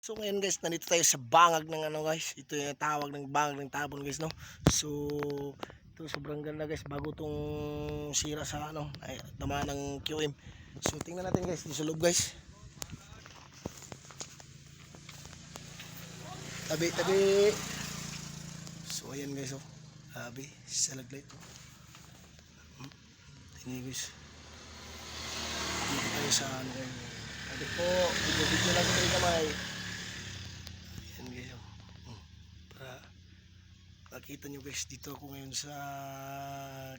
So ngayon guys, nandito tayo sa bangag ng ano guys. Ito yung tawag ng bangag ng tabon guys no. So ito sobrang ganda guys bago tong sira sa ano ay tama ng QM. So tingnan natin guys dito sa loob guys. Tabi tabi. So ayan guys oh. Tabi sa laglight. Hmm. Tingnan guys. Dito tayo sa ano. Sabi po, video-video lang ko tayo kamay. Yan guys. oh. Hmm. Para makita nyo guys, dito ako ngayon sa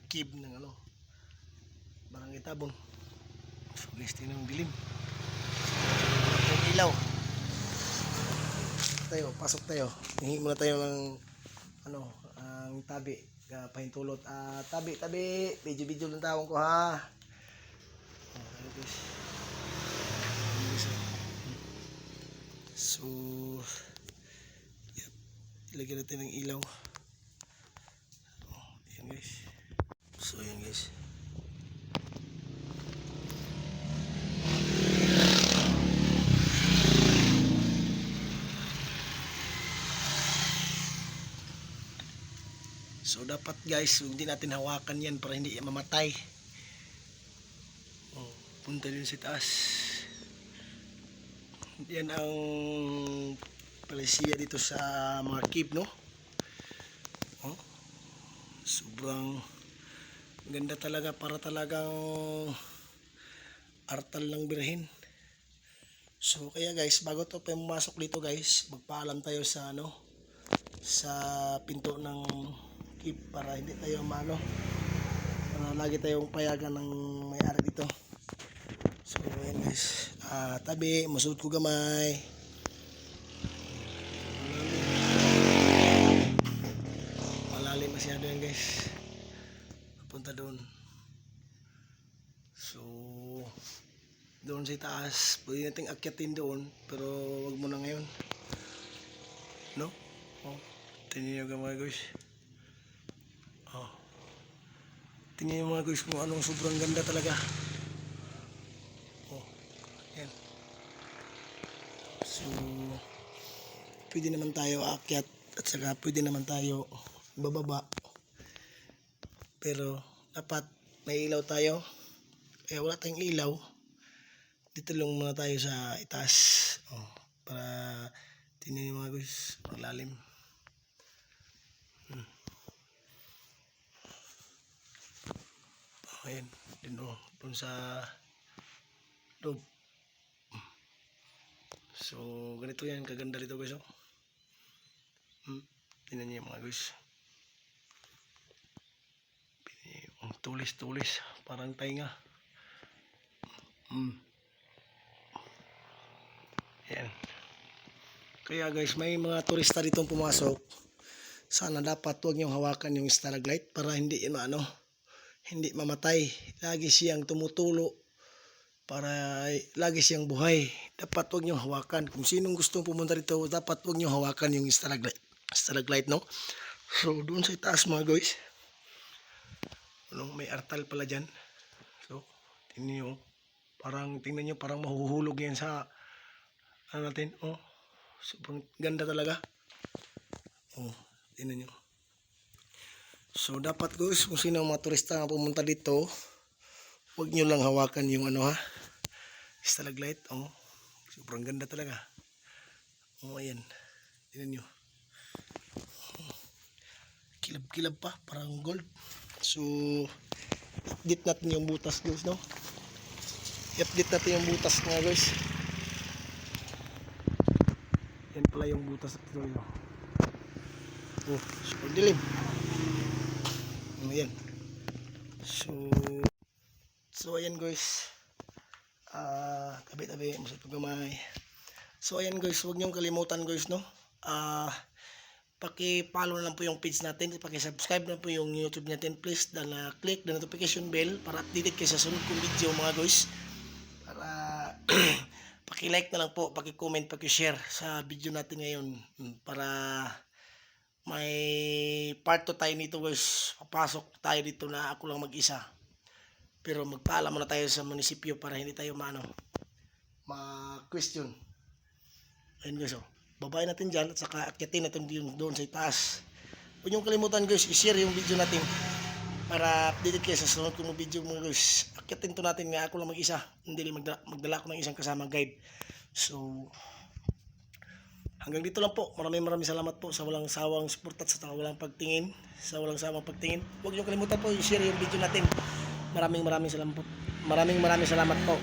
cave ng ano, Barangay Tabon. So guys, tingnan ang dilim. Yung ilaw. Tayo, pasok tayo. Hingi muna tayo ng ano, ang tabi. Uh, pahintulot. Ah, tabi, tabi. Video-video lang tawag ko ha. Guys. So, yep. ilagyan natin ng ilaw. Oh, ayan guys. So, ayan guys. So, dapat guys, hindi natin hawakan yan para hindi mamatay. Oh, punta din sa taas. Yan ang palisiya dito sa mga cave, no? Oh, sobrang ganda talaga para talagang artal ng birhen. So kaya guys, bago to pumasok dito guys, magpaalam tayo sa ano sa pinto ng cave para hindi tayo mano para lagi tayong payagan ng may-ari dito. So ayan guys, ah, tabi, masud ko gamay. Malalim masyado yan guys. Papunta doon. So, doon sa taas, pwede nating akyatin doon, pero wag mo na ngayon. No? Oh, tingnan nyo gamay guys. Oh. Tingnan nyo mga guys kung anong sobrang ganda talaga. Oh, yan. So, pwede naman tayo akyat at saka pwede naman tayo bababa. Pero, dapat may ilaw tayo. Kaya wala tayong ilaw. Dito lang muna tayo sa itaas. Oh, para tingnan yung mga guys, malalim. Hmm. Oh, ayan. Dun, oh, dun sa loob. So, ganito yan. Kaganda dito guys. Oh. Hmm. Tingnan niyo mga guys. Ang tulis-tulis. Parang tainga. Hmm. Yan. Kaya guys, may mga turista dito pumasok. Sana dapat huwag niyong hawakan yung stalagmite para hindi ano, hindi mamatay. Lagi siyang tumutulo para lagi siyang buhay. Dapat huwag niyong hawakan. Kung sinong gustong pumunta dito, dapat huwag niyong hawakan yung stalagmite. Stalagmite, no? So, doon sa taas mga guys. Ano, may artal pala dyan. So, tingnan nyo. Parang, tingnan nyo, parang mahuhulog yan sa, ano natin, oh. Sobrang ganda talaga. Oh, tingnan nyo. So, dapat guys, kung sino ang mga turista na pumunta dito, huwag nyo lang hawakan yung ano ha, stalagmite. Oh, sobrang ganda talaga. Oh, ayan. Tingnan nyo. Kilab-kilab pa, parang gold. So, update natin yung butas guys, no? I-update natin yung butas nga guys. Yan pala yung butas ito yun. Oh, super dilim. Oh, yan. So, so ayan guys. Ah, tabi-tabi, masarap pagkamay. So ayan guys, huwag niyong kalimutan guys, no? Ah, paki-follow na lang po yung page natin, paki-subscribe na po yung YouTube natin, please, dan uh, click the notification bell para updated kayo sa sunod kong video mga guys. Para paki-like na lang po, paki-comment, paki-share sa video natin ngayon Mm, para may part 2 tayo nito guys. Papasok tayo dito na ako lang mag-isa. Pero magpaalam muna tayo sa munisipyo para hindi tayo maano ma-question. Ayun guys, oh. Babayin natin dyan at saka akyatin natin doon sa itaas. Huwag niyong kalimutan guys, i-share yung video natin para updated kayo sa sunod kong video mga guys. Akyatin to natin nga ako lang mag-isa. Hindi rin magdala, magdala ako ng isang kasama guide. So, hanggang dito lang po. Maraming maraming salamat po sa walang sawang support at sa walang pagtingin. Sa walang sawang pagtingin. Huwag niyong kalimutan po i-share yung video natin. Maraming maraming salamat po. Maraming maraming salamat po.